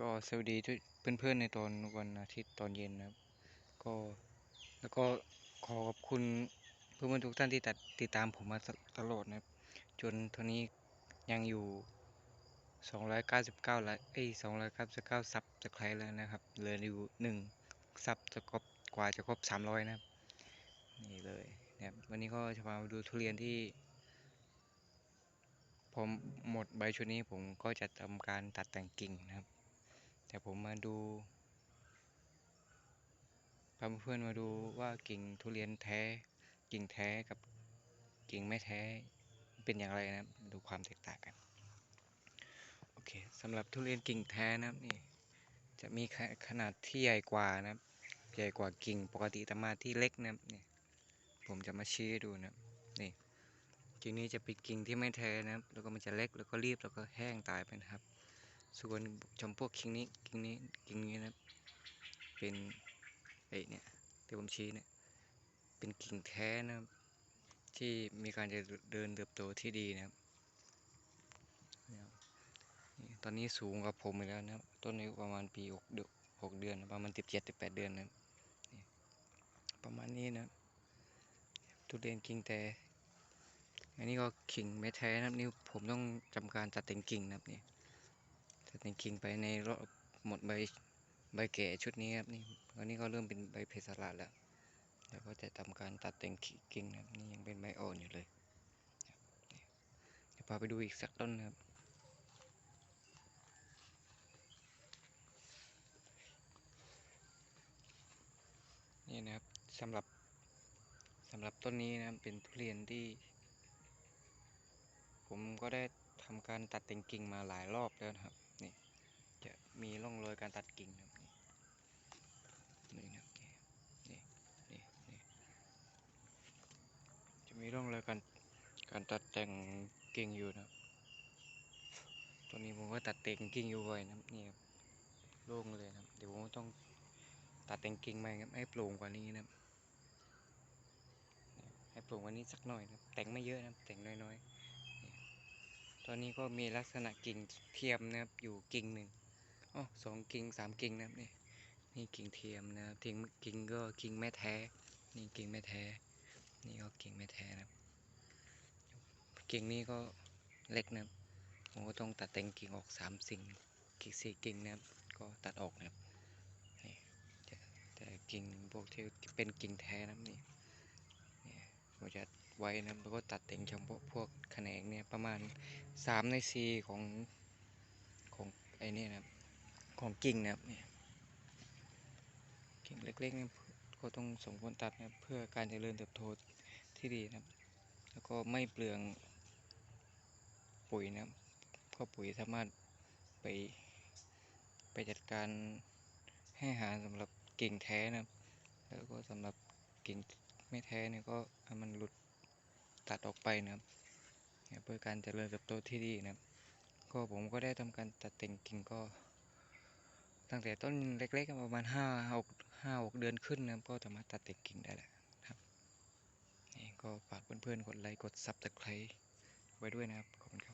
ก็สวัสดีเพื่อนๆในตอนวันอาทิตย์ตอนเย็นนะครับ ก็แล้วก็ขอขอบคุณเพื่อนๆทุกท่านที่ตัดติดตามผมมาตลอดนะครับ จนเท่านี้ยังอยู่ 299ไลค์เอ้ย299ซับจะใครแล้วนะครับเหลืออยู่หนึ่งซับจะครบกว่าจะครบ 300 นะครับ นี่เลยนะครับวันนี้ก็จะมาดูทุเรียนที่ผมหมดใบชุดนี้ผมก็จะทำการตัดแต่งกิ่งนะครับ แต่ผมมาดูพาเพื่อนมาดูว่ากิ่งทุเรียนแท้ กิ่งแท้กับกิ่งไม่แท้เป็นอย่างไรนะครับดูความแตกต่างกันโอเคสำหรับทุเรียนกิ่งแท้นะครับนี่จะมีขนาดที่ใหญ่กว่านะครับใหญ่กว่ากิ่งปกติธรรมาที่เล็กนะนี่ผมจะมาชี้ดูนะนี่กิ่งนี้จะเป็นกิ่งที่ไม่แท้นะครับแล้วก็มันจะเล็กแล้วก็รีบแล้วก็แห้งตายไปนะครับ ส่วนจำพวกกิ่งนี้กิ่งนี้กิ่งนี้นะเป็นไอ้เนี่ยที่ผมชี้เนี่ยเป็นกิ่งแท้นะที่มีการจะเดินเติบโตที่ดีนะครับตอนนี้สูงกว่าผมอีกแล้วนะครับต้นอายุประมาณปีหกเดือนหกเดือนประมาณสิบเจ็ดสิบแปดเดือนนะประมาณนี้นะครับทุเรียนกิ่งแต่อันนี้ก็กิ่งไม่แท้นะนี่ผมต้องทำการตัดแต่งกิ่งนะครับนี่ ตัดต่งกิ่งไปในรอบหมดใบใบแก่ชุดนี้ครับนี่ตอนนี้ก็เริ่มเป็นใบเพสลัดแล้วแล้วก็จะทำการตัดแต่งกิ่งนะครับนี่ยังเป็นใบอ่อนอยู่เลยเดี๋ยวพาไปดูอีกสักต้นนะครับนี่นะครับสำหรับสำหรับต้นนี้นะครับเป็นทุเรียนที่ ผมก็ได้ ทำการตัดแต่งกิ่งมาหลายรอบแล้วนะครับนี่จะมีร่องรอยการตัดกิ่งนะครับนี่นี่นะนี่นี่นี่จะมีร่องรอยการการตัดแต่งกิ่งอยู่นะครับตอนนี้ผมก็ตัดแต่งกิ่งอยู่บ่อยนะนี่ครับโล่งเลยนะเดี๋ยวผมต้องตัดแต่งกิ่งใหม่ครับให้โปร่งกว่านี้นะให้โปร่งกว่านี้สักหน่อยนะแต่งไม่เยอะนะแต่งน้อยๆ ตอนนี้ก็มีลักษณะกิ่งเทียมนะครับอยู่กิ่งหนึ่งอ๋อสองกิ่งสามกิ่งนะครับนี่นี่กิ่งเทียมนะครับทิ้งกิ่งก็กิ่งแม่แท้ นี่กิ่งแม่แท้ นี่ก็กิ่งแม่แท้นะครับ กิ่งนี้ก็เล็กนะครับผมก็ต้องตัดแต่งกิ่งออกสามสิ่งกิ่งสี่กิ่งนะครับก็ตัดออกนะครับนี่แต่กิ่งพวกที่เป็นกิ่งแท้นะครับนี่นี่ผมจะ ไว้นะครับแล้วก็ตัดแต่งเฉพาะพวกแขนงเนี่ยประมาณสามในสี่ของของไอ้นี่นะครับของกิ่งนะครับเนี่ยกิ่งเล็กๆเนี่ยก็ต้องสมควรตัดนะเพื่อการเจริญเติบโตที่ดีนะครับ แล้วก็ไม่เปลืองปุ๋ยนะครับก็ปุ๋ยสามารถไปไปจัดการให้อาหารสำหรับกิ่งแท้นะครับ แล้วก็สำหรับกิ่งไม่แท้เนี่ยก็มันหลุด ตัดออกไปนะครับเพื่อการเจริญเติบโตที่ดีนะครับ ก็ผมก็ได้ทำการตัดแต่งกิ่งก็ ตั้งแต่ต้นเล็กๆประมาณห้าหกห้าหกเดือนขึ้นนะครับก็สามารถตัดแต่งกิ่งได้แล้วครับนี่ก็ฝากเพื่อนๆกดไลค์กดซับสไครต์ไว้ด้วยนะครับขอบคุณครับ